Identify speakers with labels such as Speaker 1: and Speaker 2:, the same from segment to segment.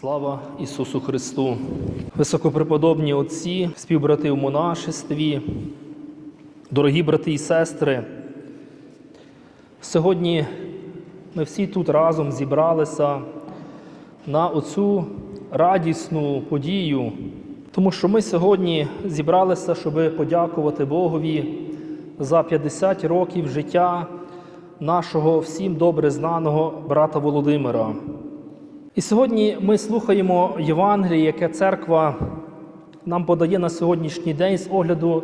Speaker 1: Слава Ісусу Христу! Високопреподобні отці, співбрати в монашестві, дорогі брати і сестри. Сьогодні ми всі тут разом зібралися на оцю радісну подію, тому що ми сьогодні зібралися, щоб подякувати Богові за 50 років життя нашого всім добре знаного брата Володимира. І сьогодні ми слухаємо Євангеліє, яке церква нам подає на сьогоднішній день з огляду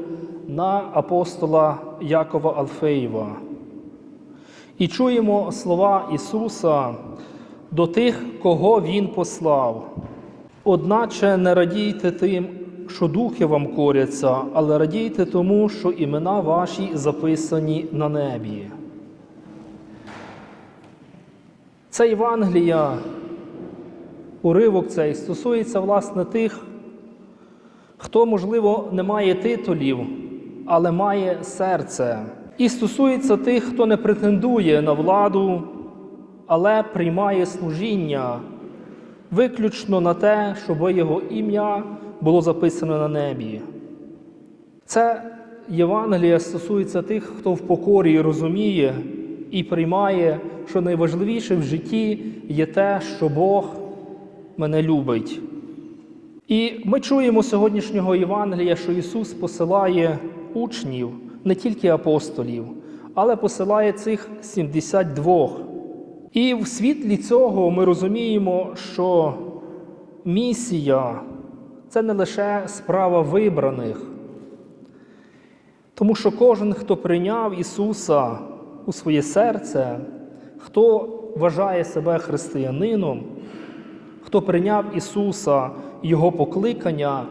Speaker 1: на апостола Якова Алфеєва. І чуємо слова Ісуса до тих, кого Він послав. Одначе не радійте тим, що духи вам коряться, але радійте тому, що імена ваші записані на небі. Це Євангелія уривок цей стосується власне тих, хто, можливо, не має титулів, але має серце. І стосується тих, хто не претендує на владу, але приймає служіння виключно на те, щоб його ім'я було записано на небі. Це Євангелія стосується тих, хто в покорі розуміє і приймає, що найважливіше в житті є те, що Бог мене любить. І ми чуємо сьогоднішнього Євангелія, що Ісус посилає учнів, не тільки апостолів, але посилає цих 72. І в світлі цього ми розуміємо, що місія це не лише справа вибраних, тому що кожен, хто прийняв Ісуса у своє серце, хто вважає себе християнином, хто прийняв Ісуса, Його покликання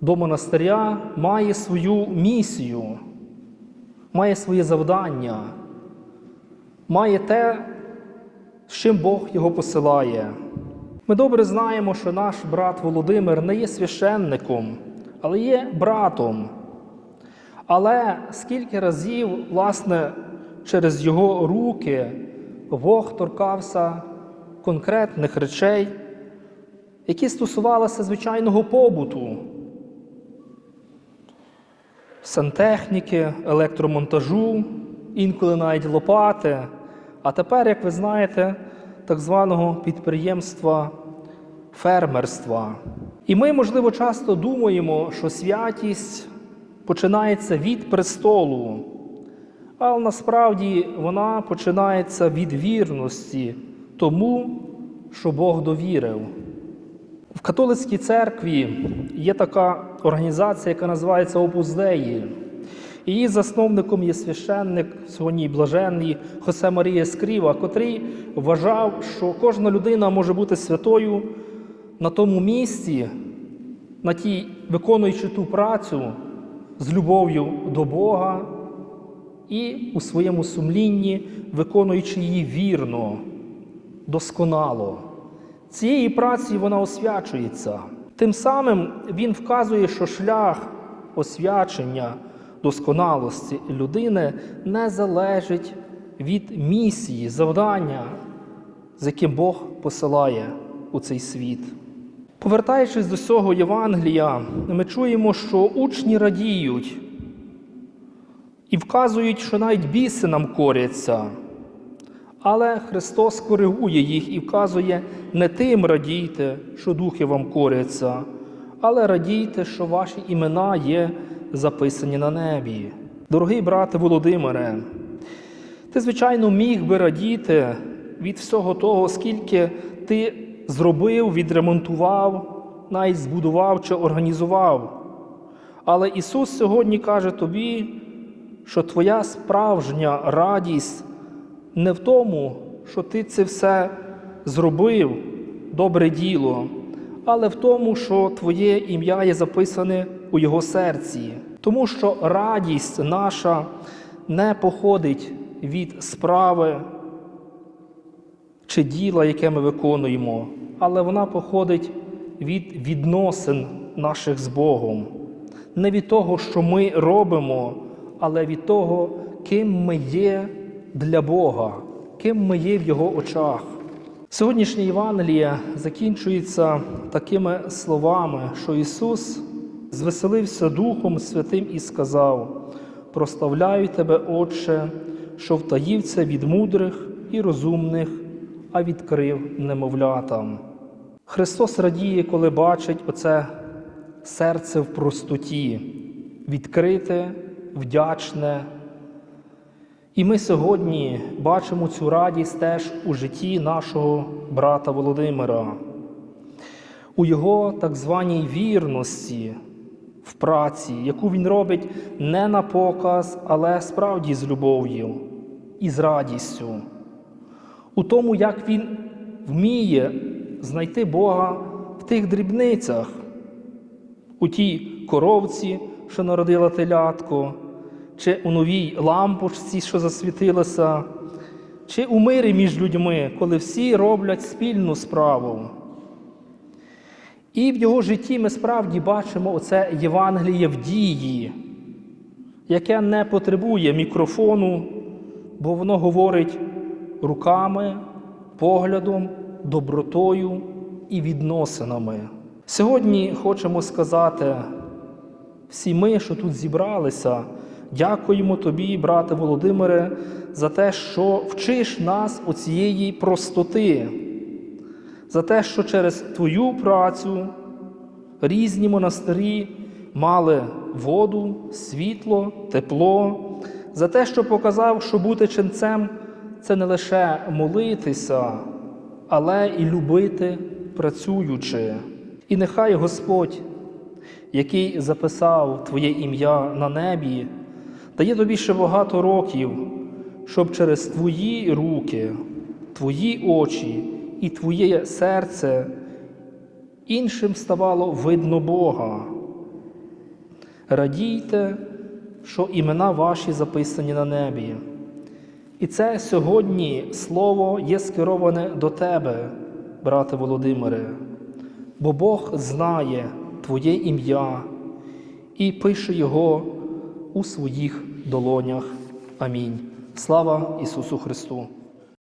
Speaker 1: до монастиря, має свою місію, має своє завдання, має те, з чим Бог його посилає. Ми добре знаємо, що наш брат Володимир не є священником, але є братом. Але скільки разів, власне, через його руки Бог торкався конкретних речей, які стосувалися звичайного побуту, сантехніки, електромонтажу, інколи навіть лопати, а тепер, як ви знаєте, так званого підприємства фермерства. І ми, можливо, часто думаємо, що святість починається від престолу, але насправді вона починається від вірності тому, що Бог довірив. В католицькій церкві є така організація, яка називається Опус Деї. Її засновником є священник сьогодні блаженний Хосе Марія Скріва, котрий вважав, що кожна людина може бути святою на тому місці, на тій, виконуючи ту працю з любов'ю до Бога і у своєму сумлінні, виконуючи її вірно, досконало. Цієї праці вона освячується. Тим самим він вказує, що шлях освячення досконалості людини не залежить від місії, завдання, з яким Бог посилає у цей світ. Повертаючись до цього Євангелія, ми чуємо, що учні радіють і вказують, що навіть біси нам коряться. Але Христос коригує їх і вказує, не тим радійте, що духи вам коряться, але радійте, що ваші імена є записані на небі. Дорогий брате Володимире, ти, звичайно, міг би радіти від всього того, скільки ти зробив, відремонтував, навіть збудував чи організував. Але Ісус сьогодні каже тобі, що твоя справжня радість не в тому, що ти це все зробив, добре діло, але в тому, що твоє ім'я є записане у Його серці. Тому що радість наша не походить від справи чи діла, яке ми виконуємо, але вона походить від відносин наших з Богом. Не від того, що ми робимо, але від того, ким ми є для Бога, ким ми є в Його очах. Сьогоднішнє Євангеліє закінчується такими словами, що Ісус звеселився Духом Святим і сказав: Прославляю тебе, Отче, що втаїв це від мудрих і розумних, а відкрив немовлятам. Христос радіє, коли бачить оце серце в простоті, відкрите, вдячне. І ми сьогодні бачимо цю радість теж у житті нашого брата Володимира, у його так званій вірності в праці, яку він робить не на показ, але справді з любов'ю і з радістю, у тому, як він вміє знайти Бога в тих дрібницях, у тій коровці, що народила телятко, чи у новій лампочці, що засвітилася, чи у мирі між людьми, коли всі роблять спільну справу. І в його житті ми справді бачимо оце Євангеліє в дії, яке не потребує мікрофону, бо воно говорить руками, поглядом, добротою і відносинами. Сьогодні хочемо сказати всі ми, що тут зібралися, дякуємо тобі, брате Володимире, за те, що вчиш нас оцієї простоти, за те, що через твою працю різні монастирі мали воду, світло, тепло, за те, що показав, що бути ченцем це не лише молитися, але і любити працюючи. І нехай Господь, який записав Твоє ім'я на небі, дає тобі ще багато років, щоб через Твої руки, Твої очі і Твоє серце іншим ставало видно Бога. Радійте, що імена ваші записані на небі. І це сьогодні слово є скероване до тебе, брате Володимире, бо Бог знає Твоє ім'я і пише його у своїх долонях. Амінь. Слава Ісусу Христу!